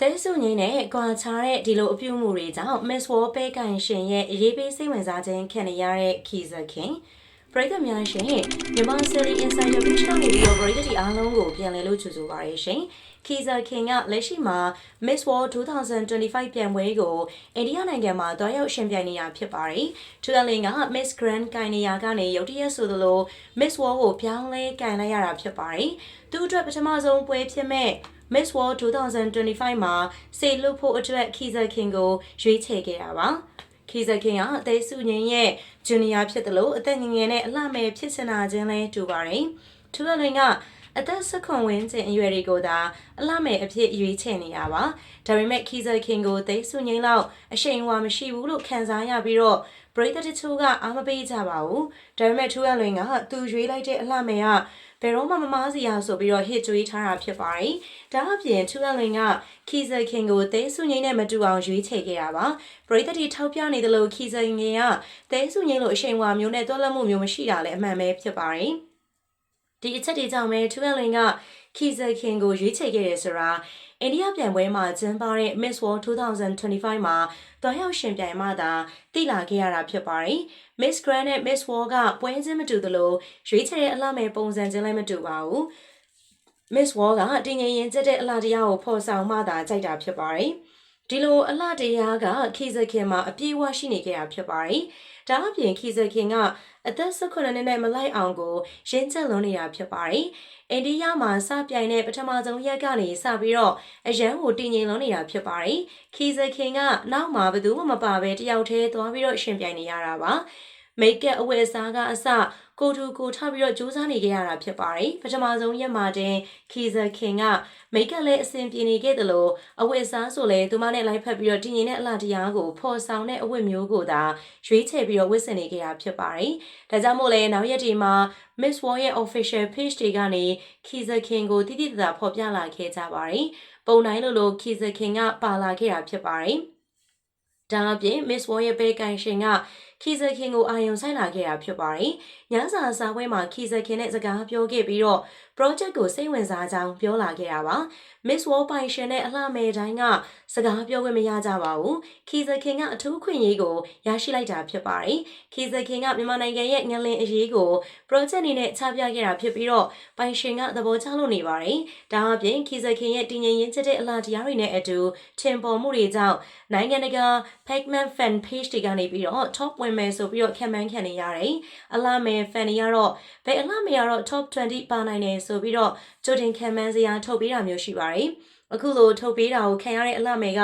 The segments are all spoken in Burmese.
သဲဆုငိမ့်နဲ့ကွာခြားတဲ့ဒီလိုအပြုအမူတွေကြောင့် Miss World ပဲကန်ရှင်ရဲ့အရေးပေးစိတ်ဝင်စားခြင်းခံနေရတဲ့ခီဇခင်ပရိသတ်များရှင်မြန်မာ Series Inside Your Beach ကနေပြီးတော့ပရိသတ်ဒီအားလုံးကိုပြန်လည်လို့ကြိုဆိုပါရရှင်ခီဇခင်ကလက်ရှိမှာ Miss World 2025ပြိုင်ပွဲကိုအိန္ဒိယနိုင်ငံမှာတွားရောက်ရှင်ပြိုင်နေတာဖြစ်ပါတယ်။ထူလန်လင်က Miss Grand ကိုင်နေရာကနေရုတ်တရက်ဆိုသလို Miss World ကိုပြောင်းလဲကိုင်လိုက်ရတာဖြစ်ပါတယ်။သူ့အတွက်ပထမဆုံးပွဲဖြစ်မဲ့ Miss World 2025မှာစေလွတ်ဖို့အတွက်ခီဇခင်ကိုရွေးချယ်ခဲ့တာပါခီဇခင်ကအသေးစုငင်းရဲ့ဂျူနီယာဖြစ်တယ်လို့အသက်ငယ်ငယ်နဲ့အလှမယ်ဖြစ်စင်တာချင်းလဲတူပါတယ်ထူလလွင်ကအသက်၁၉ဝန်းကျင်အရွယ်တွေကိုသာအလှမယ်အဖြစ်ရွေးချယ်နေတာပါဒါပေမဲ့ခီဇခင်ကိုသေစုငင်းလောက်အရှိန်အဝါမရှိဘူးလို့ခံစားရပြီးတော့ပရိသတ်တချို့ကအားမပေးကြပါဘူးဒါပေမဲ့ထူလလွင်ကသူရွေးလိုက်တဲ့အလှမယ်က ဘယ်တော့မှမမားစီရဆိုပြီးတော့ hit ကြွေးထားတာဖြစ်ပါတယ်။ဒါအပြင်ထူလန်လင်ကခီဇခင်ကိုသဲဆုငိမ့်နဲ့မတူအောင်ရွေးချယ်ခဲ့တာပါ။ပရိသတ်တီထောက်ပြနေတယ်လို့ခီဇခင်ကသဲဆုငိမ့်လိုအရှိန်ဝါမျိုးနဲ့တွက်လက်မှုမျိုးမရှိတာလည်းအမှန်ပဲဖြစ်ပါတယ်။ ဒီအချက်တွေကြောင့်ပဲထူလန်လင်ကခီဇခင်ကိုရွေးချယ်ခဲ့တယ်ဆိုတာအိန္ဒိယပြိုင်ပွဲမှာကျင်းပတဲ့ Miss World 2025မှာတွားရောက်ရှင်ပြိုင်မှသာတိလာခဲ့ရတာဖြစ်ပါတယ်။ Miss Grand နဲ့ Miss World ကပွဲချင်းမတူသလိုရွေးချယ်တဲ့အလှမဲ့ပုံစံချင်းလည်းမတူပါဘူး။ Miss World ကတင်ငင်ရင်ကျက်တဲ့အလှတရားကိုဖော်ဆောင်မှသာကြိုက်တာဖြစ်ပါတယ်။ ဒီလိုအလှတရားကခီဇခင်မှာအပြည့်အဝရှိနေခဲ့တာဖြစ်ပါတယ်။ဒါအပြင်ခီဇခင်ကအသက်18နှစ်နဲ့မလိုက်အောင်ကိုရင်းချက်လွန်နေတာဖြစ်ပါတယ်။အိန္ဒိယမှာစပြိုင်တဲ့ပထမဆုံးရက်ကနေစပြီးတော့အရန်ကိုတည်ငြိမ်လွန်နေတာဖြစ်ပါတယ်။ခီဇခင်ကနောက်မှာဘယ်သူမှမပါဘဲတယောက်တည်းသွားပြီးတော့ရှင်ပြိုင်နေရတာပါ။ မိတ်ကပ်အဝယ်စားကအစကိုတူကိုထပြီးတော့စူးစမ်းနေခဲ့ရတာဖြစ်ပါတယ်ပထမဆုံးရက်မှာတင်ခီဇခင်ကမိတ်ကလည်းအဆင်ပြေနေခဲ့တယ်လို့အဝတ်စားဆိုလဲသူမနဲ့လိုက်ဖက်ပြီးတော့တည်ငြိမ်တဲ့အလားတရားကိုဖော်ဆောင်တဲ့အဝတ်မျိုးကိုသာရွေးချယ်ပြီးတော့ဝတ်ဆင်နေခဲ့တာဖြစ်ပါတယ်ဒါကြောင့်မို့လဲနောက်ရက်ဒီမှာ Miss World ရဲ့ official page တွေကနေခီဇခင်ကိုတိတိကျကျဖော်ပြလာခဲ့ကြပါတယ်ပုံတိုင်းလိုလိုခီဇခင်ကပါလာခဲ့တာဖြစ်ပါတယ်ဒါအပြင် Miss World ရဲ့ပေကန်ရှင်ကခီဇခင်ကိုအာရုံစိုက်လာခဲ့တာဖြစ်ပါတယ်။ညစာစာပွဲမှာခီဇခင်နဲ့စကားပြောခဲ့ပြီးတော့ project ကိုစိတ်ဝင်စားကြောင်းပြောလာခဲ့တာပါ။ Miss World ပိုင်ရှင်နဲ့အလှမယ်တိုင်းကစကားပြောခွင့်မရကြပါဘူး။ခီဇခင်ကအထူးခွင့်ရေးကိုရရှိလိုက်တာဖြစ်ပါတယ်။ခီဇခင်ကမြန်မာနိုင်ငံရဲ့ငလင်အရေးကို project အနေနဲ့ချပြခဲ့တာဖြစ်ပြီးတော့ပိုင်ရှင်ကသဘောကျလို့နေပါတယ်။ဒါအပြင်ခီဇခင်ရဲ့တည်ငြိမ်ရင်းချက်တဲ့အလားတရားတွေနဲ့အတူထင်ပေါ်မှုတွေကြောင့်နိုင်ငံတကာ Pacman fan page တွေကနေပြီးတော့ top ဝင်မယ်ဆိုပြီးတော့ခံမှန်းခံနေရတယ်။အလားမယ် fan တွေကတော့ဘယ်အလားမယ်ကတော့ top 20ပါနိုင်တယ်ဆိုပြီးတော့ကြိုတင်ခံမှန်းစရာထုတ်ပေးတာမျိုးရှိပါတယ်။အခုလိုထုတ်ပေးတာကိုခံရတဲ့အလားမယ်က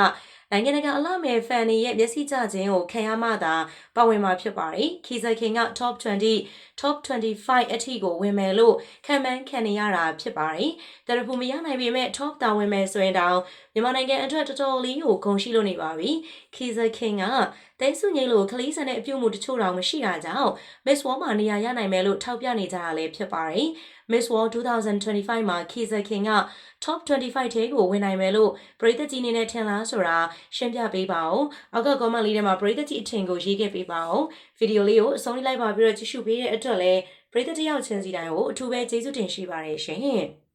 နိုင်ငံတကာအလှမယ်ဖန်တွေရဲ့မျက်စိကျခြင်းကိုခံရမှသာပါဝင်မှာဖြစ်ပါတယ်။ခီဇခင်က top 20 top 25အထိကိုဝင်မယ်လို့ခံမှန်းခံနေရတာဖြစ်ပါတယ်။တရဖူမရနိုင်ပေမဲ့ top တာဝင်မယ်ဆိုရင်တောင်မြန်မာနိုင်ငံအတွက်တော်တော်လေးကိုဂုဏ်ရှိလို့နေပါပြီ။ခီဇခင်က တဲဆုငိမ့်လို့ခလီးဆန်တဲ့အပြုတ်မှုတချို့တောင်မရှိတာကြောင့် Miss World မှာနေရာရနိုင်မယ်လို့ထောက်ပြနေကြတာလည်းဖြစ်ပါတယ်။ Miss World 2025မှာခီဇခင်က top 25ထဲကိုဝင်နိုင်မယ်လို့ပရိသတ်ကြီးနေနဲ့ထင်လားဆိုတာရှင်းပြပေးပါဦး။အောက်က comment လေးထဲမှာပရိသတ်ကြီးအထင်ကိုရေးခဲ့ပေးပါဦး။ဗီဒီယိုလေးကိုအဆုံးလေးလိုက်ပါပြီးတော့ကြည့်ရှုပေးတဲ့အတွက်လည်းပရိသတ်တယောက်ချင်းစီတိုင်းကိုအထူးပဲကျေးဇူးတင်ရှိပါတယ်ရှင်။